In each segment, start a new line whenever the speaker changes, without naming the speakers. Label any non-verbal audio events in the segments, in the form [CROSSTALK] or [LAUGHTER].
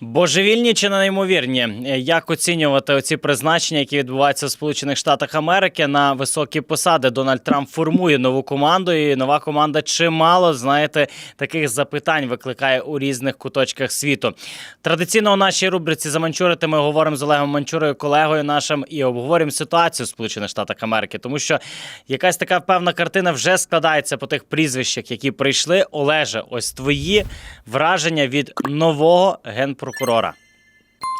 Божевільні чи неймовірні? Як оцінювати оці призначення, які відбуваються в Сполучених Штатах Америки на високі посади? Дональд Трамп формує нову команду, і нова команда чимало знаєте таких запитань викликає у різних куточках світу. Традиційно у нашій рубриці «Заманчурити» ми говоримо з Олегом Манчурою, колегою нашим, і обговорюємо ситуацію в Сполучених Штатах Америки, тому що якась така певна картина вже складається по тих прізвищах, які прийшли. Олеже, ось твої враження від нового генпрокурора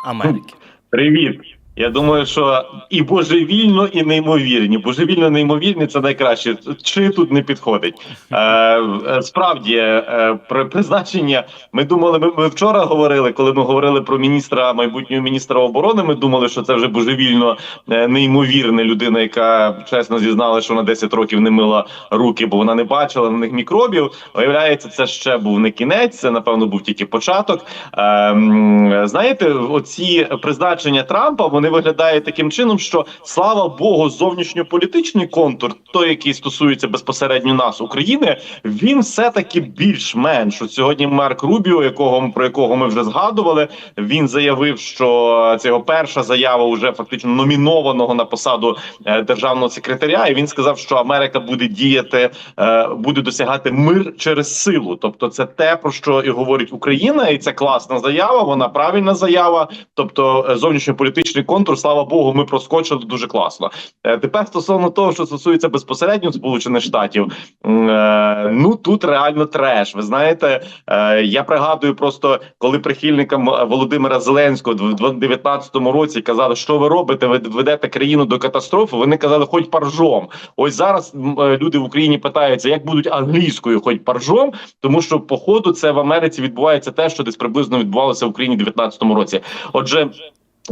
Америки.
Привіт. Я думаю, що і божевільно, і неймовірні. Божевільно, неймовірні це найкраще. Чи тут не підходить? Е, е, справді, е, при призначення. Ми думали, ми, ми вчора говорили, коли ми говорили про міністра майбутнього міністра оборони. Ми думали, що це вже божевільно е, неймовірна людина, яка чесно зізналася, що на 10 років не мила руки, бо вона не бачила на них мікробів. Виявляється, це ще був не кінець, це напевно був тільки початок. Ем, знаєте, оці призначення Трампа вони виглядають таким чином, що слава Богу, зовнішньополітичний контур, той, який стосується безпосередньо нас, України, він все таки більш-менш. От сьогодні Марк Рубіо, якого про якого ми вже згадували, він заявив, що це його перша заява вже фактично номінованого на посаду е, державного секретаря. І він сказав, що Америка буде діяти, е, буде досягати мир через силу. Тобто, це те про що і говорить Україна, і це класна заява. Вона правильна заява. Тобто, е, зовнішньополітичний контур, слава Богу, ми проскочили дуже класно. Е, Тепер стосовно того, що стосується безпосередньо Сполучених Штатів, е, ну тут реально треш. Ви знаєте, е, я пригадую просто, коли прихильникам Володимира Зеленського в 2019 році казали, що ви робите, ви ведете країну до катастрофи. Вони казали, хоч паржом. Ось зараз люди в Україні питаються, як будуть англійською, хоч паржом, тому що по ходу це в Америці відбувається те, що десь приблизно відбувалося в Україні в 2019 році. Отже.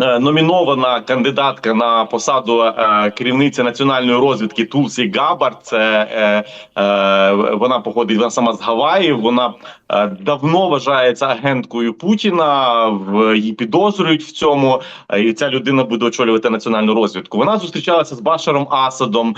Е, Номінована кандидатка на посаду е, керівниці національної розвідки Тулсі Габард. Це е, е, вона походить вона сама з Гаваїв. Вона давно вважається агенткою Путіна. В її підозрюють в цьому. І ця людина буде очолювати національну розвідку. Вона зустрічалася з Башаром Асадом.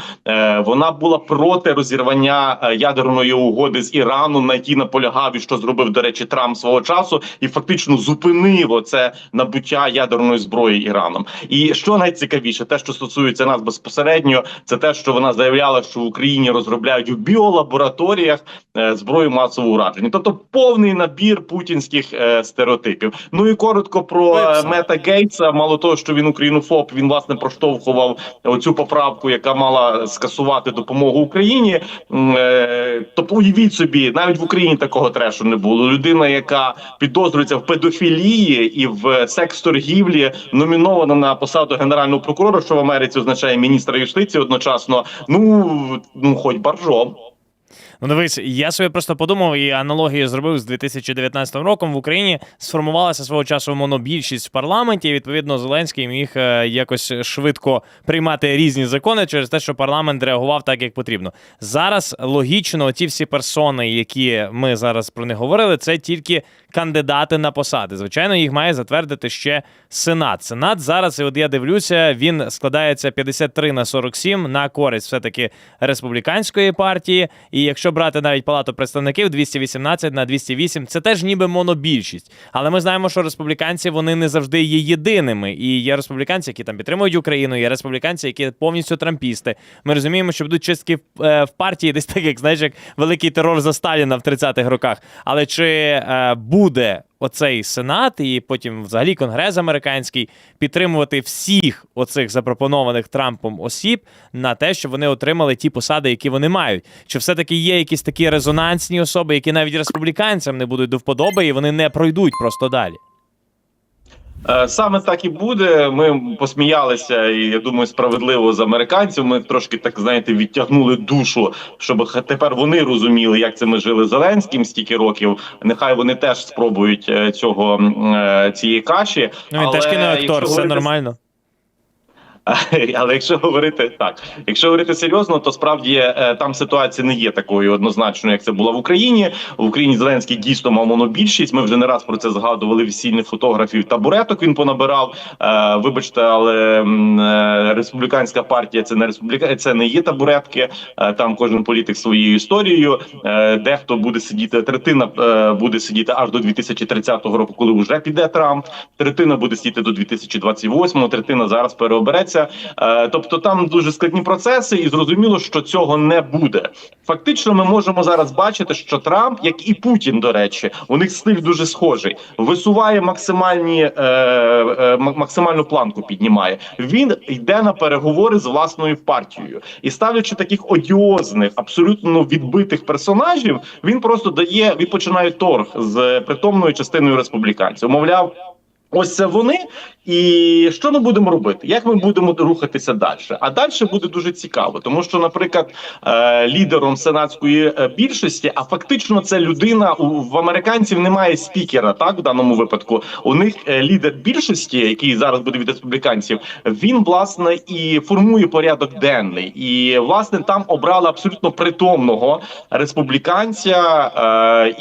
Вона була проти розірвання ядерної угоди з Іраном, на якій наполягав і що зробив до речі Трамп свого часу, і фактично зупинив оце набуття ядерної зброї Іраном. І що найцікавіше, те, що стосується нас безпосередньо, це те, що вона заявляла, що в Україні розробляють в біолабораторіях е, зброю масового ураження, тобто повний набір путінських е, стереотипів. Ну і коротко про е, Мета Гейтса. Мало того, що він українофоб, він власне проштовхував оцю поправку, яка мала скасувати допомогу Україні. Тобто уявіть собі, навіть в Україні такого трешу не було. Людина, яка підозрюється в педофілії і в секс-торгівлі, номінована на посаду генерального прокурора, що в Америці означає міністра юстиції одночасно. Ну ну хоч баржом.
Ну, дивись, я собі просто подумав і аналогію зробив з 2019 роком. В Україні сформувалася свого часу монобільшість в парламенті. і, Відповідно, Зеленський міг е, якось швидко приймати різні закони через те, що парламент реагував так, як потрібно. Зараз логічно, ті всі персони, які ми зараз про них говорили, це тільки кандидати на посади. Звичайно, їх має затвердити ще Сенат. Сенат зараз, і от я дивлюся, він складається 53 на 47 на користь все-таки республіканської партії. І якщо брати навіть палату представників 218 на 208, це теж ніби монобільшість. Але ми знаємо, що республіканці вони не завжди є єдиними. І є республіканці, які там підтримують Україну, є республіканці, які повністю трампісти. Ми розуміємо, що будуть чистки в, е, партії, десь так, як знаєш, як великий терор за Сталіна в 30-х роках. Але чи е, буде оцей сенат і потім взагалі конгрес американський підтримувати всіх оцих запропонованих Трампом осіб на те, щоб вони отримали ті посади, які вони мають? Чи все-таки є якісь такі резонансні особи, які навіть республіканцям не будуть до вподоби, і вони не пройдуть просто далі?
Е, Саме так і буде. Ми посміялися, і я думаю, справедливо з американців. Ми трошки так знаєте відтягнули душу, щоб тепер вони розуміли, як це ми жили з Зеленським стільки років. Нехай вони теж спробують е, цього е, цієї каші.
Ну він
Але
теж кіноактор, все
говорити
нормально. [LAUGHS]
Але якщо говорити так, якщо говорити серйозно, то справді е, там ситуація не є такою однозначною, як це була в Україні. В Україні Зеленський дійсно мав монобільшість. Ми вже не раз про це згадували. Весільних фотографів табуреток він понабирав. Е, Вибачте, але е, республіканська партія це не республіка, це не є табуретки. Там кожен політик своєю історією. Дехто буде сидіти, третина буде сидіти аж до 2030 року, коли вже піде Трамп. Третина буде сидіти до 2028, третина зараз переобереться. Е, Тобто там дуже складні процеси, і зрозуміло, що цього не буде. Фактично, ми можемо зараз бачити, що Трамп, як і Путін, до речі, у них стиль дуже схожий. Висуває максимальні е, е, максимальну планку, піднімає. Він йде на переговори з власною партією і ставлячи таких одіозних, абсолютно відбитих персонажів, він просто дає він починає торг з притомною частиною республіканців. Мовляв. Ось це вони, і що ми будемо робити? Як ми будемо рухатися далі? А далі буде дуже цікаво, тому що, наприклад, е, лідером сенатської е, більшості, а фактично це людина в американців немає спікера. Так в даному випадку у них е, лідер більшості, який зараз буде від республіканців, він власне і формує порядок денний. І власне там обрали абсолютно притомного республіканця,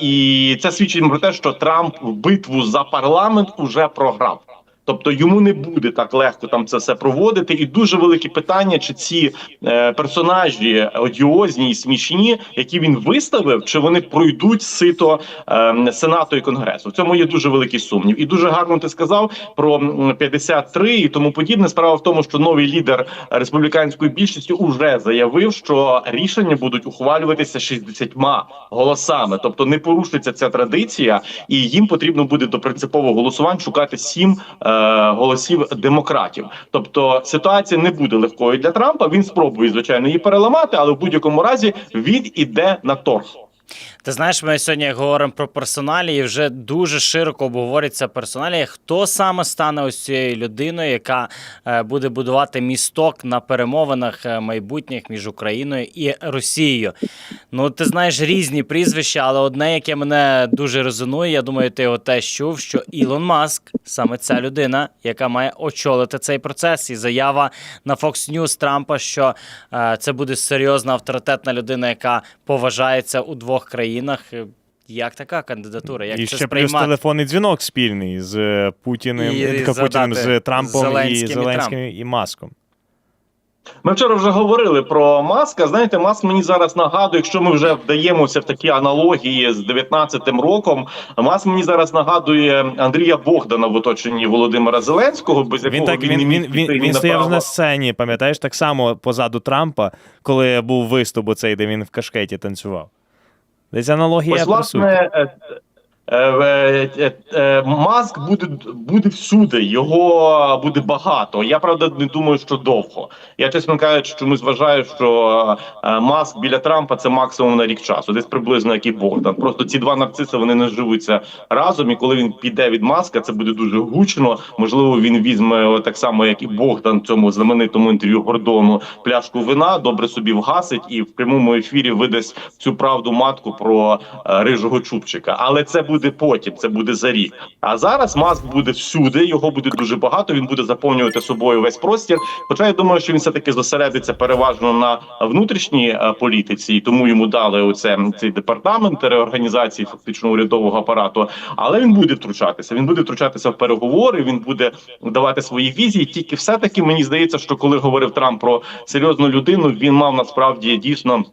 і це свідчить про те, що Трамп в битву за парламент уже програв. Тобто йому не буде так легко там це все проводити, і дуже велике питання, чи ці е, персонажі одіозні і смішні, які він виставив, чи вони пройдуть сито е, сенату і конгресу. В цьому є дуже великий сумнів. І дуже гарно ти сказав про м, 53 і тому подібне. Справа в тому, що новий лідер республіканської більшості уже заявив, що рішення будуть ухвалюватися 60 голосами, тобто не порушиться ця традиція, і їм потрібно буде до принципового голосувань шукати сім е, голосів демократів. Тобто ситуація не буде легкою для Трампа. Він спробує звичайно її переламати, але в будь-якому разі він іде на торг.
Ти знаєш, ми сьогодні говоримо про персоналі, і вже дуже широко обговорюється персоналі. Хто саме стане ось цією людиною, яка е, буде будувати місток на перемовинах е, майбутніх між Україною і Росією? Ну, ти знаєш різні прізвища, але одне, яке мене дуже резонує, я думаю, ти його теж чув, що Ілон Маск саме ця людина, яка має очолити цей процес. І заява на Fox News Трампа, що е, це буде серйозна авторитетна людина, яка поважається у двох країнах. Е, Як така кандидатура? Як
і
це
ще плюс телефонний дзвінок спільний з е, Путіним,
І
і, Путіним з Трампом
Зеленським
і
і
Зеленським і Маском.
Ми вчора вже говорили про Маска. Знаєте, Маск мені зараз нагадує, якщо ми вже вдаємося в такі аналогії з 19-м роком. Маск мені зараз нагадує Андрія Богдана в оточенні Володимира Зеленського, без якого
Він так
він,
він, він, він, він, стояв на сцені, пам'ятаєш, так само позаду Трампа, коли був виступ оцей, де він в кашкеті танцював. Десь аналогія
Ось, власне, е, е, Маск буде, буде всюди, його буде багато. Я правда не думаю, що довго. Я чесно кажучи, чомусь вважаю, що е, Маск біля Трампа це максимум на рік часу, десь приблизно як і Богдан. Просто ці два нарциси вони не живуться разом. І коли він піде від маска, це буде дуже гучно. Можливо, він візьме так само, як і Богдан, цьому знаменитому інтерв'ю Гордону пляшку вина, добре собі вгасить і в прямому ефірі видасть цю правду матку про е, рижого чубчика. Але це буде потім, це буде за рік. А зараз маск буде всюди. Його буде дуже багато. Він буде заповнювати собою весь простір. Хоча я думаю, що він все таки зосередиться переважно на внутрішній е, політиці, і тому йому дали оце цей департамент реорганізації фактично урядового апарату. Але він буде втручатися. Він буде втручатися в переговори. Він буде давати свої візії. Тільки все таки мені здається, що коли говорив Трамп про серйозну людину, він мав насправді дійсно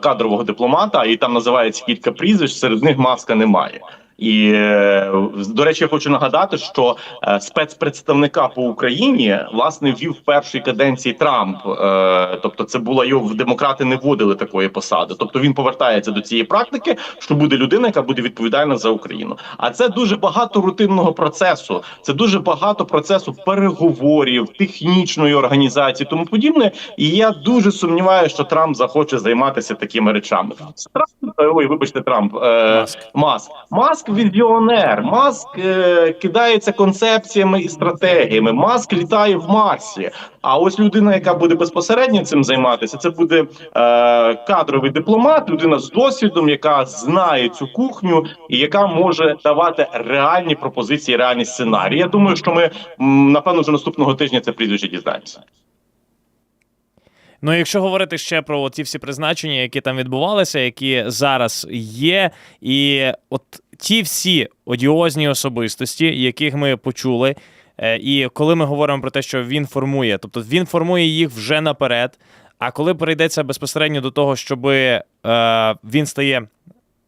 кадрового дипломата, і там називається кілька прізвищ. Серед них маска немає. І е, до речі, я хочу нагадати, що е, спецпредставника по Україні власне ввів в першій каденції Трамп. Е, тобто, це була його демократи не вводили такої посади. Тобто він повертається до цієї практики, що буде людина, яка буде відповідальна за Україну. А це дуже багато рутинного процесу. Це дуже багато процесу переговорів, технічної організації, тому подібне. І я дуже сумніваюся, що Трамп захоче займатися такими речами. Трамп, ой, вибачте, Трамп
Маск.
Маск. Маск Маск візіонер, Маск е, кидається концепціями і стратегіями. Маск літає в Марсі. А ось людина, яка буде безпосередньо цим займатися, це буде е, кадровий дипломат, людина з досвідом, яка знає цю кухню і яка може давати реальні пропозиції, реальні сценарії. Я думаю, що ми напевно вже наступного тижня це прізвище дізнаємося.
Ну, якщо говорити ще про ті всі призначення, які там відбувалися, які зараз є, і от ті всі одіозні особистості, яких ми почули, е, і коли ми говоримо про те, що він формує, тобто він формує їх вже наперед. А коли перейдеться безпосередньо до того, щоб е, він стає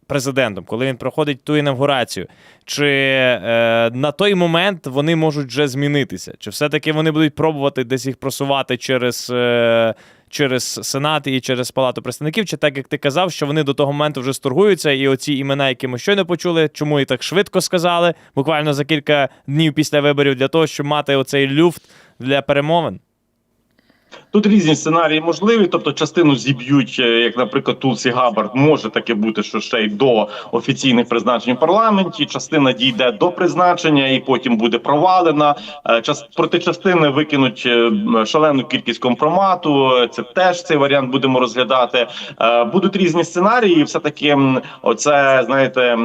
президентом, коли він проходить ту інавгурацію, чи е, на той момент вони можуть вже змінитися? Чи все-таки вони будуть пробувати десь їх просувати через, е, через Сенат і через Палату представників? Чи так як ти казав, що вони до того моменту вже сторгуються, і оці імена, які ми щойно почули, чому і так швидко сказали, буквально за кілька днів після виборів, для того, щоб мати оцей люфт для перемовин?
Тут різні сценарії можливі, тобто частину зіб'ють, е, як, наприклад, Тулсі Габард, може таке бути, що ще й до офіційних призначень в парламенті. Частина дійде до призначення і потім буде провалена. Е, Час проти частини викинуть е, шалену кількість компромату. Це теж цей варіант будемо розглядати. Будуть різні сценарії. і Все таки, оце знаєте,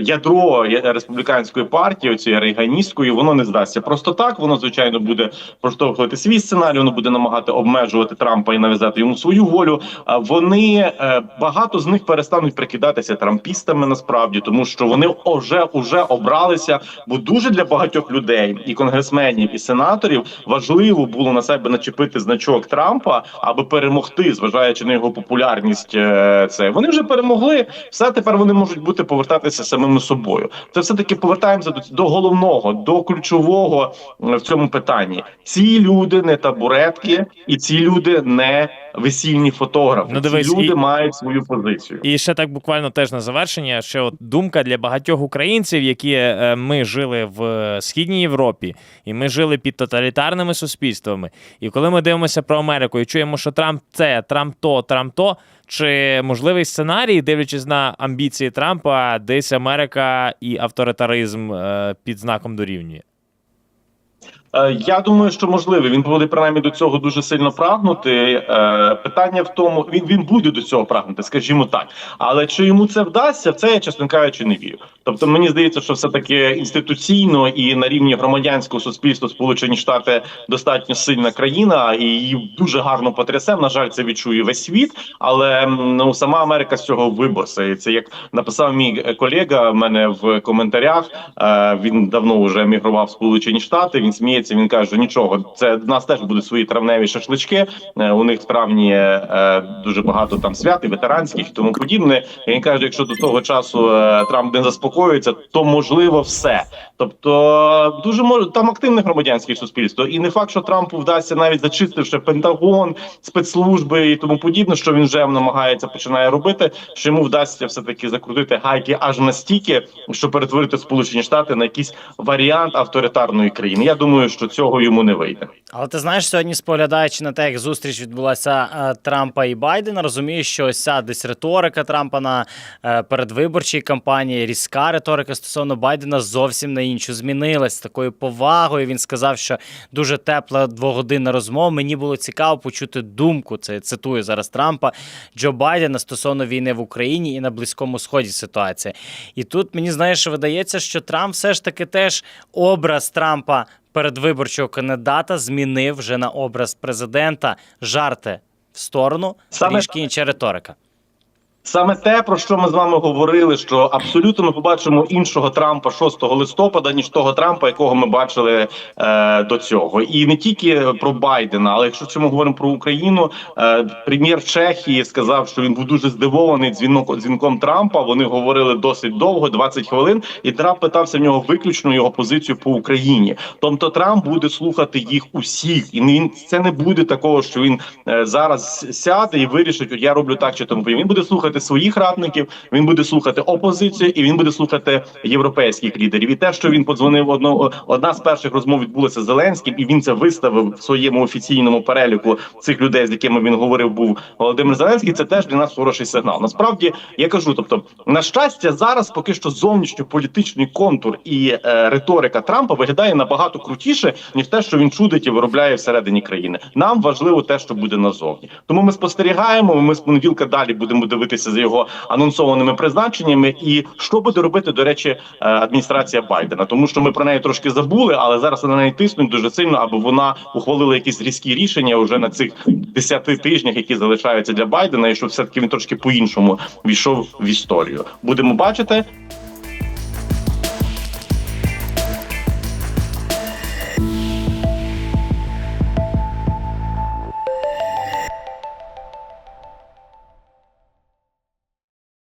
ядро республіканської партії, оцієї рейганістської, воно не здасться просто так. Воно звичайно буде проштовхувати свій сценарій. Воно буде намагати обмежувати Трампа і нав'язати йому свою волю. Вони е, багато з них перестануть прикидатися трампістами насправді, тому що вони вже уже обралися. Бо дуже для багатьох людей, і конгресменів, і сенаторів важливо було на себе начепити значок Трампа, аби перемогти, зважаючи на його популярність. е, Це вони вже перемогли. Все тепер вони можуть бути повертатися самими собою. Це все таки повертаємося до, до головного, до ключового е, в цьому питанні. Ці люди не табуретки, і ці люди не весільні фотографи.
Ну, дивись,
ці люди
і-
мають свою позицію.
І ще так буквально теж на завершення, що от думка для багатьох українців, які е, ми жили в е, східній Європі, і ми жили під тоталітарними суспільствами. І коли ми дивимося про Америку і чуємо, що Трамп це, Трамп то, Трамп то. Чи можливий сценарій, дивлячись на амбіції Трампа, десь Америка і авторитаризм е, під знаком дорівнює?
Е, Я думаю, що можливо. Він буде принаймні до цього дуже сильно прагнути. Е, Питання в тому, він він буде до цього прагнути, скажімо так. Але чи йому це вдасться, це я чесно кажучи, не вірю. Тобто, мені здається, що все таки інституційно і на рівні громадянського суспільства Сполучені Штати достатньо сильна країна, і її дуже гарно потрясе. На жаль, це відчує весь світ. Але ну сама Америка з цього виборсається. Як написав мій колега в мене в коментарях. Е, Він давно вже емігрував в Сполучені Штати. Він сміється. Він каже: нічого, це в нас теж будуть свої травневі шашлички. Е, У них справні е, дуже багато там свят, ветеранських і тому подібне. І він каже: якщо до того часу е, Трамп не заспокоюється, то можливо все. Тобто дуже може там активне громадянське суспільство, і не факт, що Трампу вдасться навіть зачистивши Пентагон, спецслужби і тому подібне, що він вже намагається починає робити. Що йому вдасться все таки закрутити гайки аж настільки, щоб перетворити Сполучені Штати на якийсь варіант авторитарної країни. Я думаю, що цього йому не вийде.
Але ти знаєш, сьогодні споглядаючи на те, як зустріч відбулася е, Трампа і Байдена, розумієш, що ось ця десь риторика Трампа на е, передвиборчій кампанії, різка риторика стосовно Байдена зовсім на іншу змінилась з такою повагою. Він сказав, що дуже тепла двогодинна розмова. Мені було цікаво почути думку. Це цитую зараз Трампа Джо Байдена стосовно війни в Україні і на Близькому Сході ситуація. І тут мені знаєш, видається, що Трамп все ж таки теж образ Трампа передвиборчого кандидата змінив вже на образ президента. Жарти в сторону,
Саме
трішки інша риторика.
Саме те, про що ми з вами говорили, що абсолютно ми побачимо іншого Трампа 6 листопада, ніж того Трампа, якого ми бачили е, до цього, і не тільки про Байдена, але якщо це ми говоримо про Україну, е, прем'єр Чехії сказав, що він був дуже здивований дзвінок дзвінком Трампа. Вони говорили досить довго, 20 хвилин, і Трамп питався в нього виключно його позицію по Україні. Тобто Трамп буде слухати їх усіх, і він це не буде такого, що він е, зараз сяде і вирішить, от я роблю так чи тому. Він буде слухати слухати своїх радників, він буде слухати опозицію і він буде слухати європейських лідерів. І те, що він подзвонив одно, одна з перших розмов відбулася з Зеленським, і він це виставив в своєму офіційному переліку цих людей, з якими він говорив, був Володимир Зеленський. Це теж для нас хороший сигнал. Насправді я кажу, тобто, на щастя, зараз поки що зовнішньополітичний контур і е, риторика Трампа виглядає набагато крутіше ніж те, що він чудить і виробляє всередині країни. Нам важливо те, що буде назовні. Тому ми спостерігаємо. Ми з понеділка далі будемо дивитися за його анонсованими призначеннями. І що буде робити, до речі, е, адміністрація Байдена, тому що ми про неї трошки забули, але зараз на неї тиснуть дуже сильно, аби вона ухвалила якісь різкі рішення вже на цих 10 тижнях, які залишаються для Байдена, і щоб все таки він трошки по іншому війшов в історію. Будемо бачити.